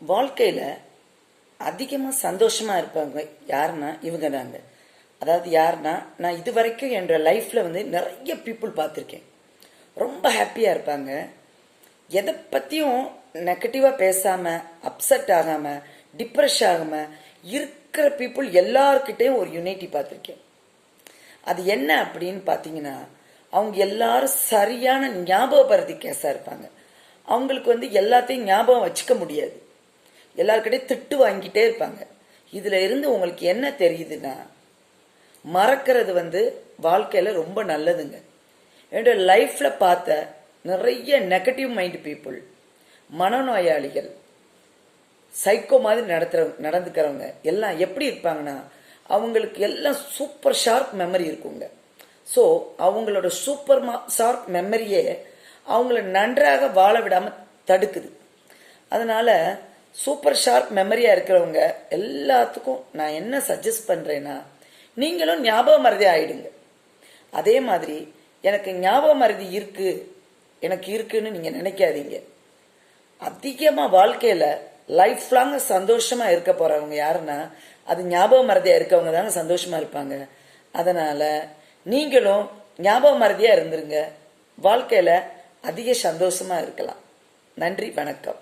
வாழ்க்கையில் அதிகமாக சந்தோஷமாக இருப்பாங்க யாருன்னா இவங்க தாங்க. அதாவது யாருன்னா நான் இது வரைக்கும் என்ற லைஃப்பில் வந்து நிறைய பீப்புள் பார்த்துருக்கேன். ரொம்ப ஹாப்பியாக இருப்பாங்க. எதை பற்றியும் நெகட்டிவாக பேசாமல் அப்செட் ஆகாமல் டிப்ரெஷ் ஆகாமல் இருக்கிற பீப்புள் எல்லாருக்கிட்டேயும் ஒரு யுனைட்டி பார்த்துருக்கேன். அது என்ன அப்படின்னு பார்த்தீங்கன்னா அவங்க எல்லாரும் சரியான ஞாபகப்படுத்தி கேஸாக இருப்பாங்க. அவங்களுக்கு வந்து எல்லாத்தையும் ஞாபகம் வச்சுக்க முடியாது. எல்லாருக்கிட்டையும் திட்டு வாங்கிட்டே இருப்பாங்க. இதில் இருந்து உங்களுக்கு என்ன தெரியுதுன்னா மறக்கிறது வந்து வாழ்க்கையில் ரொம்ப நல்லதுங்க. என்னோட லைஃப்பில் பார்த்த நிறைய நெகட்டிவ் மைண்ட் பீப்புள் மனநோயாளிகள் சைக்கோ மாதிரி நடத்துற நடந்துக்கிறவங்க எல்லாம் எப்படி இருப்பாங்கன்னா அவங்களுக்கு எல்லாம் சூப்பர் ஷார்ப் மெமரி இருக்குங்க. ஸோ அவங்களோட சூப்பர் ஷார்ப் மெமரியே அவங்கள நன்றாக வாழ விடாமல் தடுக்குது. அதனால சூப்பர் ஷார்ப் மெமரியாக இருக்கிறவங்க எல்லாத்துக்கும் நான் என்ன சஜஸ்ட் பண்ணுறேன்னா நீங்களும் ஞாபக மருதி ஆகிடுங்க அதே மாதிரி எனக்கு ஞாபக மறதி இருக்குது எனக்கு இருக்குன்னு நீங்கள் நினைக்காதீங்க. அதிகமாக வாழ்க்கையில் லைஃப் லாங் சந்தோஷமாக இருக்க போகிறவங்க யாருன்னா அது ஞாபக மறதியாக இருக்கவங்க தாங்க சந்தோஷமாக இருப்பாங்க. அதனால் நீங்களும் ஞாபக மறதியாக இருந்துருங்க. வாழ்க்கையில் அதிக சந்தோஷமாக இருக்கலாம். நன்றி வணக்கம்.